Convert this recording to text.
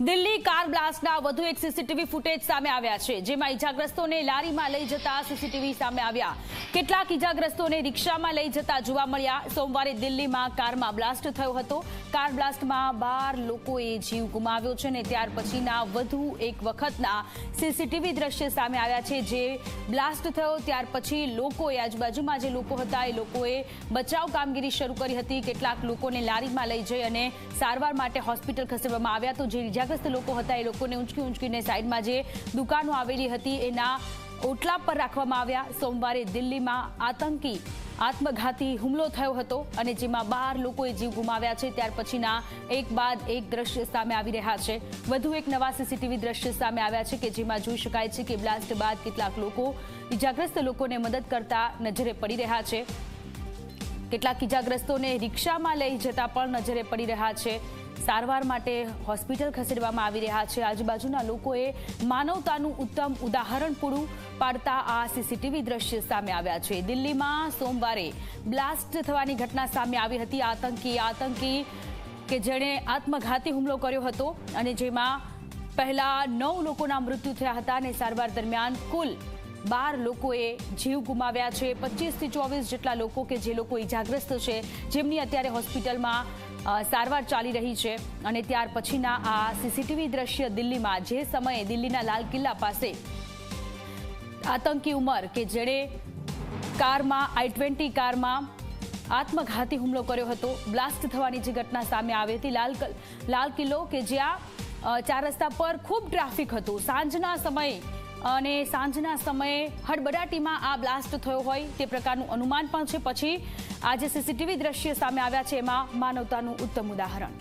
Delhi car બ્લાસ્ટના વધુ એક CCTV footage સામે આવ્યા છે, જેમાં ઇજાગ્રસ્તોને લારીમાં લઈ જતા સીસીટીવી સામે આવ્યા. કેટલાક ઇજાગ્રસ્તોને રિક્ષામાં લઈ જતા જોવા મળ્યા. સોમવારે દિલ્હીમાં કારમાં બ્લાસ્ટ થયો હતો. કાર બ્લાસ્ટમાં બાર લોકોએ જીવ ગુમાવ્યો છે અને ત્યાર પછીના વધુ એક વખતના સીસીટીવી દ્રશ્ય સામે આવ્યા છે જે બ્લાસ્ટ થયો. ત્યાર પછી લોકોએ આજુબાજુમાં જે લોકો હતા એ લોકોએ બચાવ કામગીરી શરૂ કરી હતી. કેટલાક લોકોને લારીમાં લઈ જઈ અને સારવાર માટે હોસ્પિટલ ખસેડવામાં આવ્યા તો જે ઇજાગ્રસ્ત લોકો હતા એ લોકોને ઊંચકી ઊંચકીને સાઈડમાં જે દુકાનો આવેલી હતી એના ઓટલા પર રાખવામાં આવ્યા. સોમવારે દિલ્હીમાં આતંકી આત્મઘાતી હુમલો થયો હતો અને જેમાં બાર લોકોએ જીવ ગુમાવ્યા છે, ત્યાર પછીના એક બાદ એક દ્રશ્ય સામે આવી રહ્યા છે. વધુ એક નવા સીસીટીવી દ્રશ્ય સામે આવ્યા છે કે જેમાં જોઈ શકાય છે કે બ્લાસ્ટ બાદ કેટલાક લોકો ઇજાગ્રસ્ત લોકોને મદદ કરતા નજરે પડી રહ્યા છે. કેટલાક ઇજાગ્રસ્તોને રિક્ષામાં લઈ જતા પણ નજરે પડી રહ્યા છે. સારવાર માટે હોસ્પિટલ ખસેડવામાં આવી રહ્યા છે. આજુબાજુના લોકોએ માનવતાનું ઉત્તમ ઉદાહરણ પૂરું પાડતા આ સીસીટીવી દ્રશ્ય સામે આવ્યા છે. દિલ્હીમાં સોમવારે બ્લાસ્ટ થવાની ઘટના સામે આવી હતી. આતંકી આતંકી કે જેણે આત્મઘાતી હુમલો કર્યો હતો અને જેમાં પહેલા નવ લોકોના મૃત્યુ થયા હતા અને સારવાર દરમિયાન કુલ બાર લોકોએ જીવ ગુમાવ્યા છે. પચીસથી ચોવીસ જેટલા લોકો કે જે લોકો ઇજાગ્રસ્ત છે, જેમની અત્યારે હોસ્પિટલમાં સારવાર ચાલી રહી છે. અને ત્યાર પછીના આ સીસીટીવી દ્રશ્ય દિલ્હીમાં, જે સમયે દિલ્હીના લાલ કિલ્લા પાસે આતંકી ઉમર કે જેણે કારમાં, આઈ ટ્વેન્ટી કારમાં આત્મઘાતી હુમલો કર્યો હતો. બ્લાસ્ટ થવાની જે ઘટના સામે આવી હતી, લાલ લાલ કિલ્લો કે જ્યાં ચાર રસ્તા પર ખૂબ ટ્રાફિક હતું. સાંજના સમયે અને સાંજના સમયે હડબડાટીમાં આ બ્લાસ્ટ થયો હોય તે પ્રકારનું અનુમાન પણ છે. પછી આજે સીસીટીવી દ્રશ્ય સામે આવ્યા છે. એમાં માનવતાનું ઉત્તમ ઉદાહરણ.